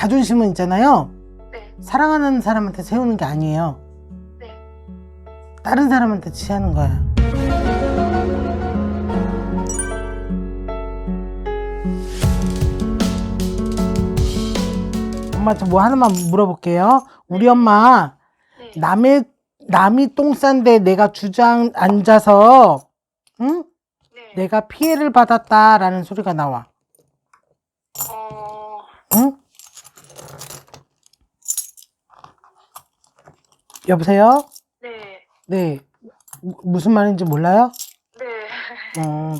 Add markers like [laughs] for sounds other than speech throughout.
자존심은 있잖아요. 네. 사랑하는 사람한테 세우는 게 아니에요. 네. 다른 사람한테 취하는 거야. 엄마 저 뭐 하나만 물어볼게요. 우리 엄마 네. 남의 남이 똥 싼데 내가 주장 앉아서 응? 네. 내가 피해를 받았다라는 소리가 나와. 어, 응? 여보세요? 네. 네. 무- 무슨 말인지 몰라요? 네. 어,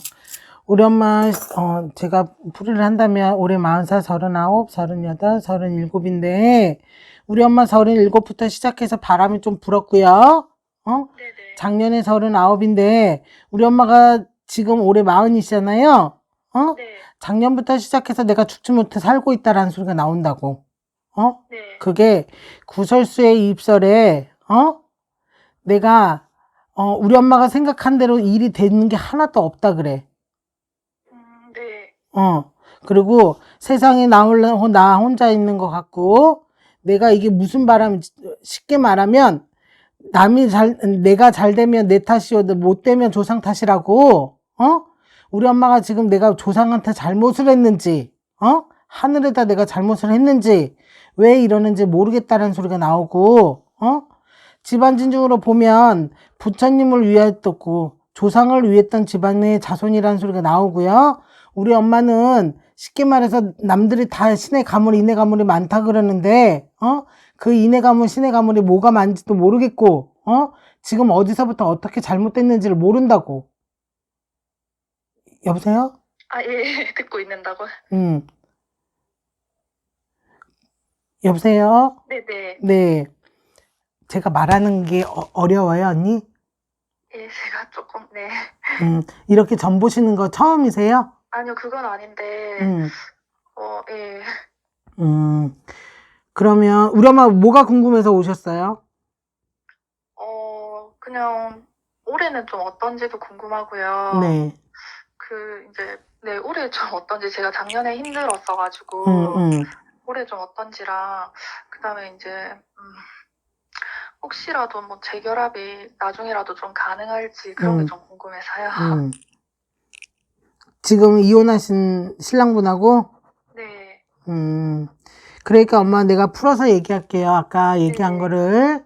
우리 엄마, 어, 제가 풀이를 한다면 올해 40살, 39, 38, 37인데, 우리 엄마 37부터 시작해서 바람이 좀 불었고요. 어? 네네. 작년에 39인데, 우리 엄마가 지금 올해 40이시잖아요. 어? 네. 작년부터 시작해서 내가 죽지 못해 살고 있다라는 소리가 나온다고. 어? 네. 그게 구설수의 입설에 어? 내가 어 우리 엄마가 생각한 대로 일이 되는 게 하나도 없다 그래. 음, 네. 어. 그리고 세상에 나 홀라 나 혼자 있는 것 같고 내가 이게 무슨 바람이 쉽게 말하면 남이 잘 내가 잘 되면 내 탓이어도 못 되면 조상 탓이라고 어? 우리 엄마가 지금 내가 조상한테 잘못을 했는지 어? 하늘에다 내가 잘못을 했는지 왜 이러는지 모르겠다는 소리가 나오고 어 집안 진중으로 보면 부처님을 위했었고 조상을 위했던 집안의 자손이라는 소리가 나오고요. 우리 엄마는 쉽게 말해서 남들이 다 신의 가물, 인의 가물이 많다 그러는데, 어? 그 인의 가물, 신의 가물이 뭐가 많은지도 모르겠고, 어? 지금 어디서부터 어떻게 잘못됐는지를 모른다고. 여보세요? 아, 예. [laughs] 듣고 있는다고. 음. 여보세요? 네네. 네. 제가 말하는 게 어, 어려워요, 언니? 예, 제가 조금, 네. 음, 이렇게 전 보시는 거 처음이세요? 아니요, 그건 아닌데, 음, 어, 예. 음. 그러면 우리 엄마 뭐가 궁금해서 오셨어요? 어, 그냥, 올해는 좀 어떤지도 궁금하고요. 네. 그, 이제, 네, 올해 좀 어떤지 제가 작년에 힘들었어 가지고, 음, 음. 올해 좀 어떤지랑, 그 다음에 이제, 음, 혹시라도 뭐 재결합이 나중에라도 좀 가능할지 그런 음. 게 좀 궁금해서요. 음. 지금 이혼하신 신랑분하고 [laughs] 네, 음. 그러니까 엄마 내가 풀어서 얘기할게요. 아까 얘기한 네. 거를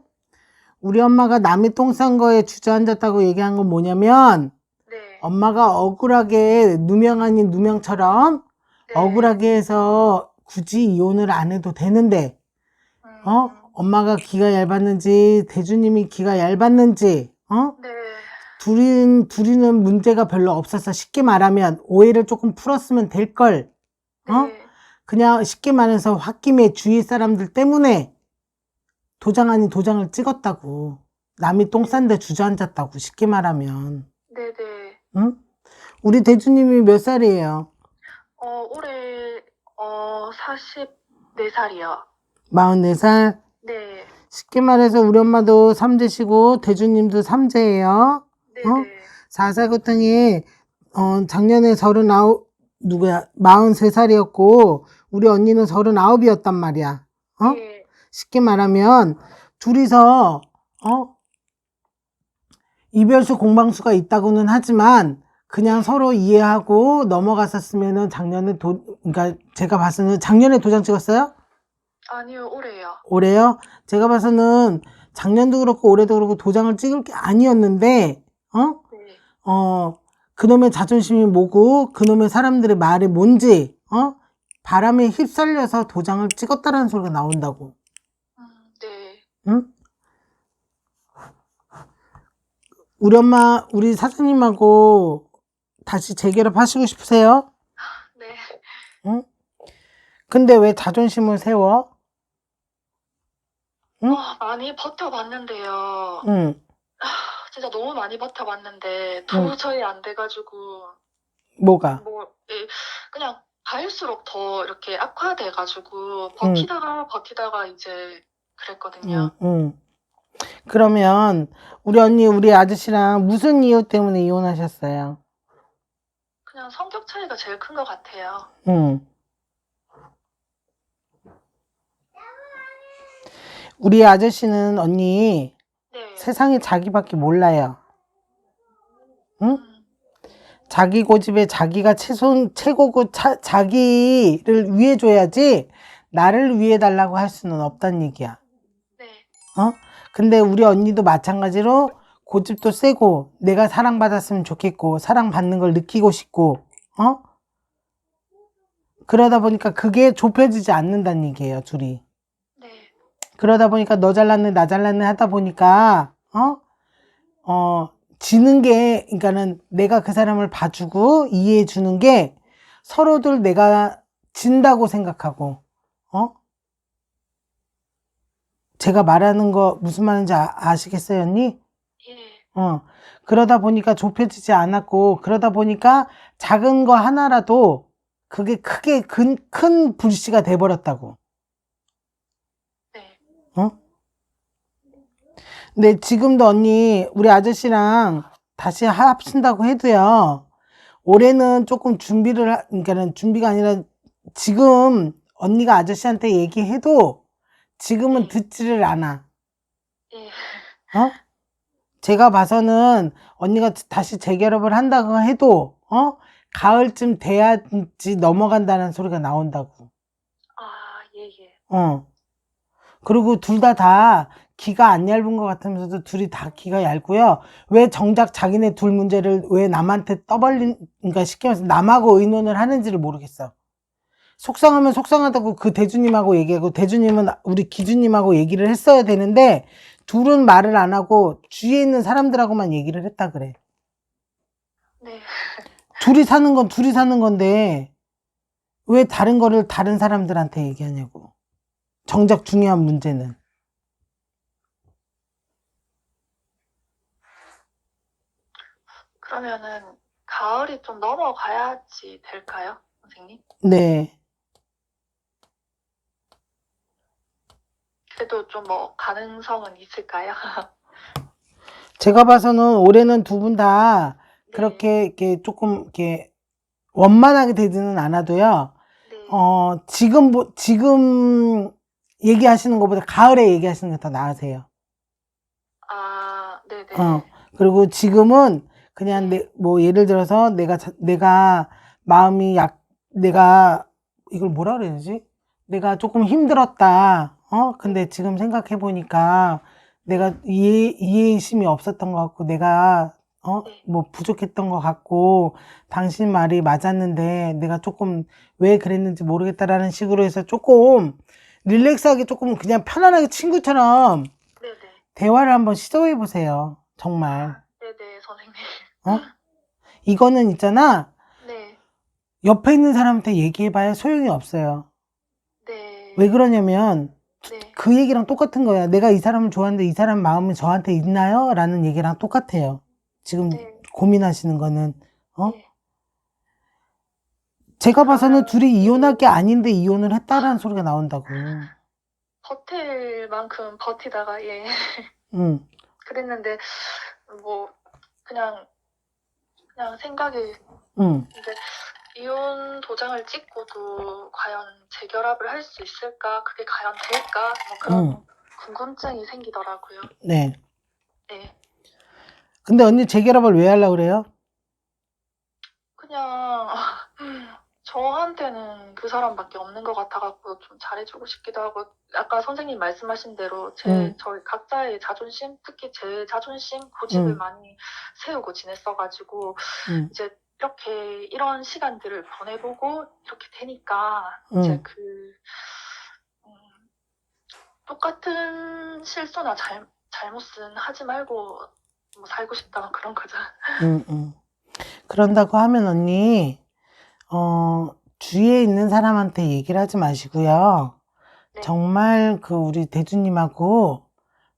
우리 엄마가 남의 똥싼 거에 주저앉았다고 얘기한 건 뭐냐면 네, 엄마가 억울하게 누명 아닌 누명처럼 네. 억울하게 해서 굳이 이혼을 안 해도 되는데 음, 어? 엄마가 기가 얇았는지 대주님이 기가 얇았는지 어? 네, 둘이 둘이는 문제가 별로 없어서 쉽게 말하면 오해를 조금 풀었으면 될 걸. 어? 네, 그냥 쉽게 말해서 홧김에 주위 사람들 때문에 도장 아닌 도장을 찍었다고. 남이 똥 싼데 주저앉았다고 쉽게 말하면. 네, 네. 응? 우리 대주님이 몇 살이에요? 어, 올해, 어, 44살이요. 44살? 네, 쉽게 말해서 우리 엄마도 삼재시고 대주님도 삼재예요. 네, 어? 네. 4살 고통이 어, 작년에 39 누구야? 43살이었고 우리 언니는 39이었단 말이야. 어? 네, 쉽게 말하면 둘이서 어? 이별수 공방수가 있다고는 하지만 그냥 서로 이해하고 넘어갔었으면은 작년에 도 그러니까 제가 봐서는 작년에 도장 찍었어요? 아니요, 올해요. 올해요? 제가 봐서는 작년도 그렇고 올해도 그렇고 도장을 찍을 게 아니었는데 어? 네, 어, 그놈의 자존심이 뭐고, 그놈의 사람들의 말이 뭔지, 어? 바람에 휩쓸려서 도장을 찍었다라는 소리가 나온다고. 음, 네. 응? 우리 엄마, 우리 사장님하고 다시 재결합 하시고 싶으세요? 네. 응? 근데 왜 자존심을 세워? 응? 어, 많이 버텨봤는데요. 응, 진짜 너무 많이 버텨봤는데 도저히 안 돼가지고 뭐가? 뭐 예, 그냥 갈수록 더 이렇게 악화돼가지고 버티다가 버티다가 이제 그랬거든요. 응, 응. 그러면 우리 언니, 우리 아저씨랑 무슨 이유 때문에 이혼하셨어요? 그냥 성격 차이가 제일 큰 것 같아요. 응. 우리 아저씨는 언니 네. 세상에 자기밖에 몰라요. 응? 음, 자기 고집에 자기가 최소, 최고고 차- 자기를 위해 줘야지 나를 위해 달라고 할 수는 없단 얘기야. 네. 어? 근데 우리 언니도 마찬가지로 고집도 세고 내가 사랑받았으면 좋겠고 사랑받는 걸 느끼고 싶고 어? 그러다 보니까 그게 좁혀지지 않는다는 얘기예요, 둘이. 네. 그러다 보니까 너 잘났네, 나 잘났네 하다 보니까, 어? 어, 지는 게, 그러니까는 내가 그 사람을 봐주고 이해해 주는 게 서로들 내가 진다고 생각하고, 어? 제가 말하는 거 무슨 말인지 아, 시겠어요 언니? 예. 어. 그러다 보니까 좁혀지지 않았고, 그러다 보니까 작은 거 하나라도 그게 크게 큰, 큰 불씨가 돼버렸다고. 네. 어? 근데 지금도 언니, 우리 아저씨랑 다시 합친다고 해도요, 올해는 조금 준비를, 하- 그러니까는 준비가 아니라 지금 언니가 아저씨한테 얘기해도 지금은 듣지를 않아. 예. 어? 제가 봐서는 언니가 다시 재결합을 한다고 해도, 어? 가을쯤 돼야지 넘어간다는 소리가 나온다고. 아, 예, 예. 어. 그리고 둘 다 다 기가 안 얇은 것 같으면서도 둘이 다 기가 얇고요. 왜 정작 자기네 둘 문제를 왜 남한테 떠벌린, 그러니까 쉽게 말해서 남하고 의논을 하는지를 모르겠어. 속상하면 속상하다고 그 대주님하고 얘기하고 대주님은 우리 기주님하고 얘기를 했어야 되는데 둘은 말을 안 하고 주위에 있는 사람들하고만 얘기를 했다 그래. 네. 둘이 사는 건 둘이 사는 건데 왜 다른 거를 다른 사람들한테 얘기하냐고. 정작 중요한 문제는. 그러면은 가을이 좀 넘어가야지 될까요, 선생님? 네. 그래도 좀 뭐 가능성은 있을까요? [laughs] 제가 봐서는 올해는 두 분다 네. 그렇게 이렇게 조금 이렇게 원만하게 되지는 않아도요. 네. 어, 지금 보- 지금 얘기하시는 것보다 가을에 얘기하시는 게 더 나으세요. 아, 네네. 어. 그리고 지금은 그냥 내, 뭐 예를 들어서 내가 자- 내가 마음이 약 내가 이걸 뭐라 그래야 되지? 내가 조금 힘들었다. 어? 근데 지금 생각해 보니까 내가 이해 이해심이 없었던 것 같고 내가 어? 뭐 부족했던 것 같고 당신 말이 맞았는데 내가 조금 왜 그랬는지 모르겠다라는 식으로 해서 조금 릴렉스하게 조금 그냥 편안하게 친구처럼 네네. 대화를 한번 시도해 보세요. 정말. 네네, 선생님. 어? [laughs] 이거는 있잖아. 네. 옆에 있는 사람한테 얘기해봐야 소용이 없어요. 네. 왜 그러냐면 네. 그 얘기랑 똑같은 거야. 내가 이 사람을 좋아하는데 이 사람 마음이 저한테 있나요? 라는 얘기랑 똑같아요. 지금 네. 고민하시는 거는. 어? 네. 제가 봐서는 둘이 이혼할 게 아닌데 이혼을 했다라는 소리가 나온다고. 버틸 만큼 버티다가, 예. 응. [laughs] 그랬는데, 뭐, 그냥, 그냥 생각이, 응. 이혼 도장을 찍고도 과연 재결합을 할 수 있을까? 그게 과연 될까? 뭐 그런 응. 궁금증이 생기더라고요. 네. 네. 근데 언니 재결합을 왜 하려고 그래요? 그냥, 저한테는 그 사람밖에 없는 것 같아갖고 좀 잘해주고 싶기도 하고, 아까 선생님 말씀하신 대로 제, 응. 저희 각자의 자존심, 특히 제 자존심, 고집을 응. 많이 세우고 지냈어가지고, 응. 이제 이렇게 이런 시간들을 보내보고 이렇게 되니까 이제 응. 그 음, 똑같은 실수나 잘, 잘못은 하지 말고 뭐 살고 싶다 그런 거죠. 응, 응. 그런다고 하면 언니, 어, 주위에 있는 사람한테 얘기를 하지 마시고요. 네. 정말 그 우리 대주님하고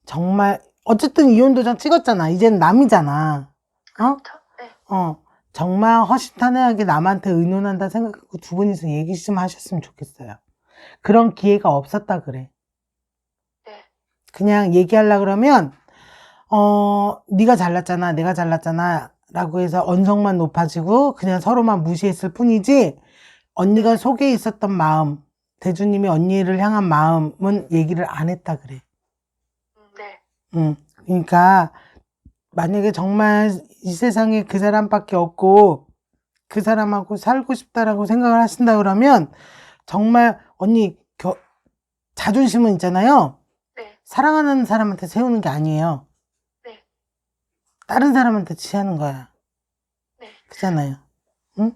정말 어쨌든 이혼 도장 찍었잖아. 이제는 남이잖아. 어? 그렇죠? 네. 어. 정말 허심탄회하게 남한테 의논한다 생각하고 두 분이서 얘기 좀 하셨으면 좋겠어요. 그런 기회가 없었다 그래. 네. 그냥 얘기하려 그러면 어 네가 잘났잖아 내가 잘났잖아 라고 해서 언성만 높아지고 그냥 서로만 무시했을 뿐이지 언니가 속에 있었던 마음 대주님이 언니를 향한 마음은 얘기를 안 했다 그래 응. 그러니까 만약에 정말 이 세상에 그 사람밖에 없고 그 사람하고 살고 싶다라고 생각을 하신다 그러면 정말 언니 겨, 자존심은 있잖아요. 네. 사랑하는 사람한테 세우는 게 아니에요. 네. 다른 사람한테 취하는 거야. 네. 그잖아요. 응?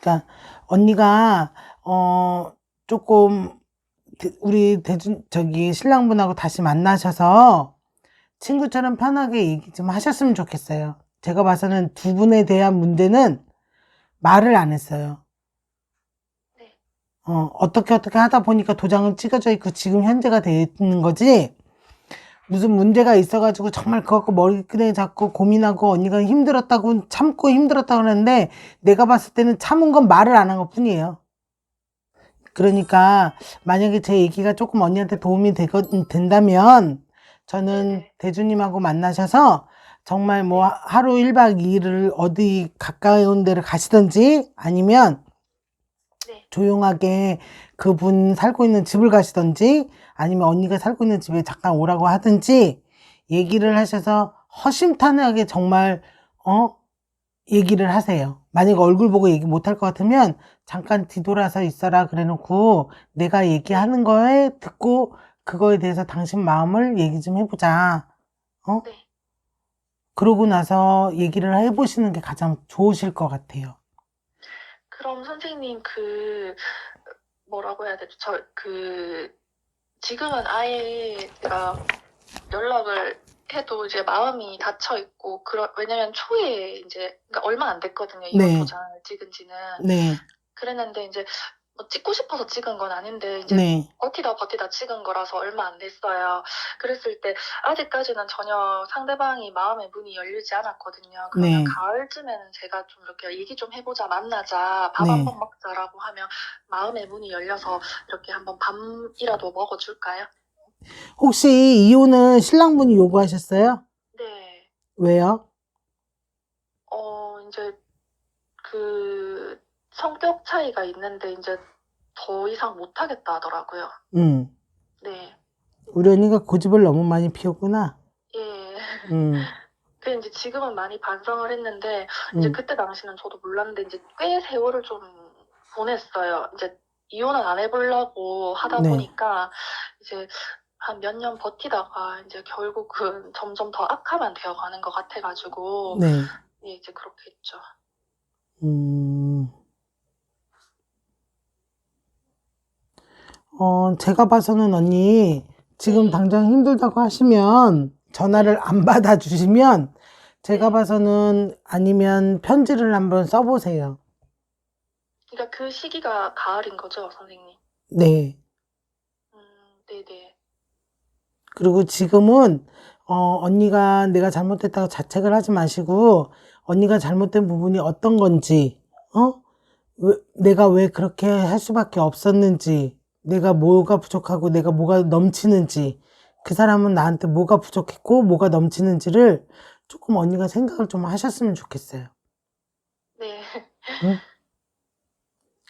그러니까 언니가 어 조금 대- 우리 대준 저기 신랑분하고 다시 만나셔서 친구처럼 편하게 얘기 좀 하셨으면 좋겠어요. 제가 봐서는 두 분에 대한 문제는 말을 안 했어요. 네. 어, 어떻게 어떻게 하다 보니까 도장은 찍어져 있고 지금 현재가 되는 거지. 무슨 문제가 있어가지고 정말 그거 갖고 머리끄댕이 잡고 고민하고 언니가 힘들었다고 참고 힘들었다고 그러는데 내가 봤을 때는 참은 건 말을 안 한 것 뿐이에요. 그러니까 만약에 제 얘기가 조금 언니한테 도움이 되거, 된다면 저는 네네. 대주님하고 만나셔서 정말 뭐 하루 1박 2일을 어디 가까운 데를 가시든지 아니면 네. 조용하게 그분 살고 있는 집을 가시든지 아니면 언니가 살고 있는 집에 잠깐 오라고 하든지 얘기를 하셔서 허심탄회하게 정말 어 얘기를 하세요. 만약 얼굴 보고 얘기 못할 것 같으면 잠깐 뒤돌아서 있어라 그래 놓고 내가 얘기하는 거에 듣고 그거에 대해서 당신 마음을 얘기 좀 해보자. 어? 네. 그러고 나서 얘기를 해보시는 게 가장 좋으실 것 같아요. 그럼 선생님 그 뭐라고 해야 되죠? 저그 지금은 아예 제가 연락을 해도 이제 마음이 닫혀 있고 그러 왜냐면 초에 이제 그러니까 얼마 안 됐거든요. 이혼 네. 도장을 찍은 지는 네, 그랬는데 이제 뭐 찍고 싶어서 찍은 건 아닌데 이제 네, 버티다 버티다 찍은 거라서 얼마 안 됐어요. 그랬을 때 아직까지는 전혀 상대방이 마음의 문이 열리지 않았거든요. 그러면 네. 가을쯤에는 제가 좀 이렇게 얘기 좀 해보자, 만나자, 밥 네. 한번 먹자라고 하면 마음의 문이 열려서 이렇게 한번 밥이라도 먹어줄까요? 혹시 이혼은 신랑분이 요구하셨어요? 네. 왜요? 어, 이제 그 성격 차이가 있는데 이제 더 이상 못하겠다 하더라고요. 음, 네. 우리 언니가 고집을 너무 많이 피웠구나. 예. 음, [laughs] 그 이제 지금은 많이 반성을 했는데 이제 음, 그때 당시는 저도 몰랐는데 이제 꽤 세월을 좀 보냈어요. 이제 이혼은 안 해보려고 하다 네. 보니까 이제 한 몇 년 버티다가 이제 결국은 점점 더 악화만 되어가는 것 같아가지고 네. 예, 이제 그렇게 했죠. 음, 어, 제가 봐서는 언니, 지금 네. 당장 힘들다고 하시면, 전화를 안 받아주시면, 제가 네. 봐서는 아니면 편지를 한번 써보세요. 그러니까 그 시기가 가을인 거죠, 선생님. 네. 음, 네네. 그리고 지금은, 어, 언니가 내가 잘못했다고 자책을 하지 마시고, 언니가 잘못된 부분이 어떤 건지, 어? 왜- 내가 왜 그렇게 할 수밖에 없었는지, 내가 뭐가 부족하고 내가 뭐가 넘치는지, 그 사람은 나한테 뭐가 부족했고 뭐가 넘치는지를 조금 언니가 생각을 좀 하셨으면 좋겠어요. 네.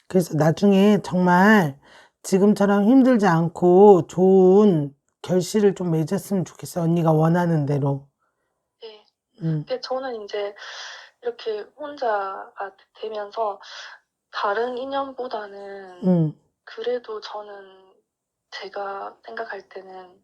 그래서 나중에 정말 지금처럼 힘들지 않고 좋은 결실을 좀 맺었으면 좋겠어요. 언니가 원하는 대로. 네. 음, 근데 저는 이제 이렇게 혼자가 되면서 다른 인연보다는 음. 그래도 저는 제가 생각할 때는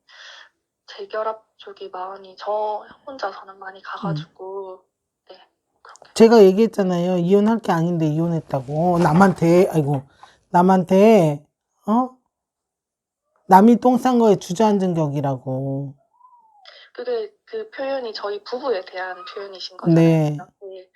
재결합 쪽이 마음이 저 혼자서는 많이 가가지고 네 그렇게 제가 얘기했잖아요. 이혼할 게 아닌데 이혼했다고. 남한테, 아이고, 남한테, 어? 남이 똥 싼 거에 주저앉은 격이라고. 그게 그 표현이 저희 부부에 대한 표현이신 네. 거잖아요. 네.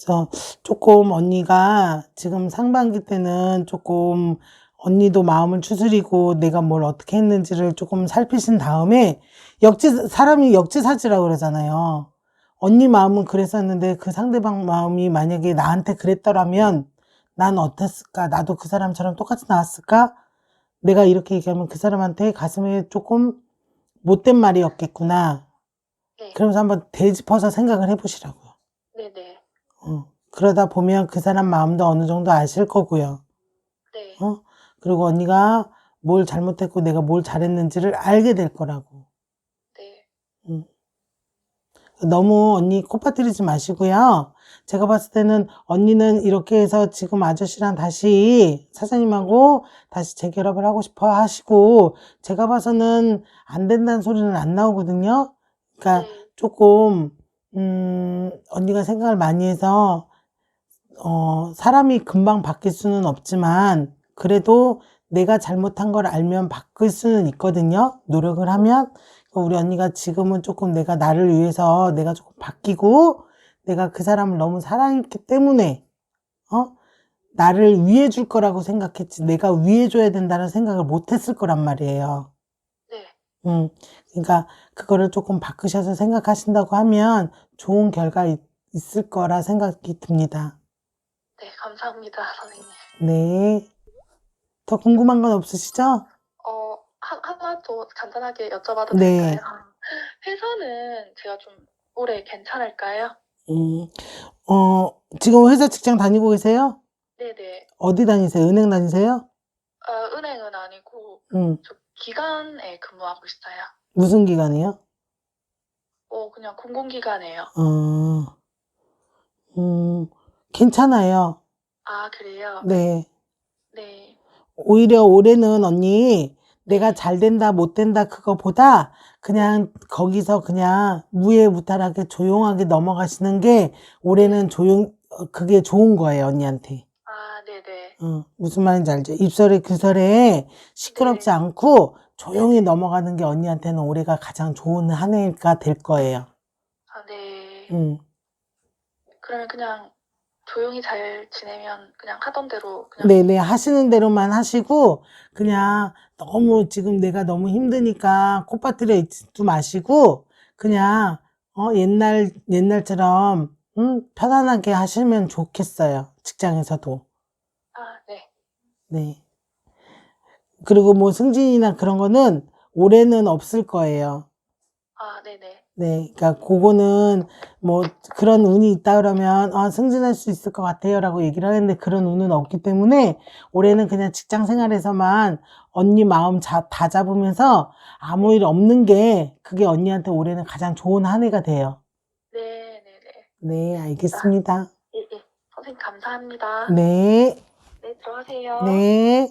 그래서 조금 언니가 지금 상반기 때는 조금 언니도 마음을 추스리고 내가 뭘 어떻게 했는지를 조금 살피신 다음에 역지, 사람이 역지사지라고 그러잖아요. 언니 마음은 그랬었는데 그 상대방 마음이 만약에 나한테 그랬더라면 난 어땠을까? 나도 그 사람처럼 똑같이 나왔을까? 내가 이렇게 얘기하면 그 사람한테 가슴에 조금 못된 말이었겠구나. 네. 그러면서 한번 되짚어서 생각을 해보시라고요. 네네. 어, 그러다 보면 그 사람 마음도 어느 정도 아실 거고요. 네. 어? 그리고 언니가 뭘 잘못했고 내가 뭘 잘했는지를 알게 될 거라고. 네. 너무 언니 코파뜨리지 마시고요. 제가 봤을 때는 언니는 이렇게 해서 지금 아저씨랑 다시 사장님하고 다시 재결합을 하고 싶어 하시고 제가 봐서는 안 된다는 소리는 안 나오거든요. 그러니까 네. 조금 음, 언니가 생각을 많이 해서 어, 사람이 금방 바뀔 수는 없지만 그래도 내가 잘못한 걸 알면 바뀔 수는 있거든요. 노력을 하면 그러니까 우리 언니가 지금은 조금 내가 나를 위해서 내가 조금 바뀌고 내가 그 사람을 너무 사랑했기 때문에 어 나를 위해 줄 거라고 생각했지 내가 위해 줘야 된다는 생각을 못 했을 거란 말이에요. 네. 음, 그러니까 그거를 조금 바꾸셔서 생각하신다고 하면 좋은 결과 있, 있을 거라 생각이 듭니다. 네, 감사합니다, 선생님. 네. 더 궁금한 건 없으시죠? 어, 하, 하나 더 간단하게 여쭤봐도 네. 될까요? 회사는 제가 좀 올해 괜찮을까요? 음, 어, 지금 회사 직장 다니고 계세요? 네네. 어디 다니세요? 은행 다니세요? 어, 은행은 아니고 음, 저 기관에 근무하고 있어요. 무슨 기관이요? 어, 그냥 공공기관이에요. 어, 음, 괜찮아요. 아, 그래요? 네. 네. 오히려 올해는 언니, 내가 잘 된다, 못 된다, 그거보다 그냥 거기서 그냥 무해무탈하게 조용하게 넘어가시는 게 올해는 조용, 어, 그게 좋은 거예요, 언니한테. 아, 네네. 어, 무슨 말인지 알죠? 입설에 그설에 시끄럽지 네. 않고 조용히 넘어가는 게 언니한테는 올해가 가장 좋은 한 해가 될 거예요. 아, 네. 음, 그러면 그냥 조용히 잘 지내면 그냥 하던 대로 그냥 네네, 하시는 대로만 하시고, 그냥 너무 지금 내가 너무 힘드니까 콧바트려 있지도 마시고, 그냥, 어, 옛날, 옛날처럼, 음, 편안하게 하시면 좋겠어요. 직장에서도. 아, 네. 네. 그리고 뭐 승진이나 그런 거는 올해는 없을 거예요. 아, 네네. 네, 그러니까 그거는 뭐 그런 운이 있다 그러면 아, 승진할 수 있을 것 같아요라고 얘기를 하는데 그런 운은 없기 때문에 올해는 그냥 직장 생활에서만 언니 마음 자, 다 잡으면서 아무 일 없는 게 그게 언니한테 올해는 가장 좋은 한 해가 돼요. 네, 네네. 네, 알겠습니다. 예, 예. 선생님 감사합니다. 네, 네, 들어가세요. 네.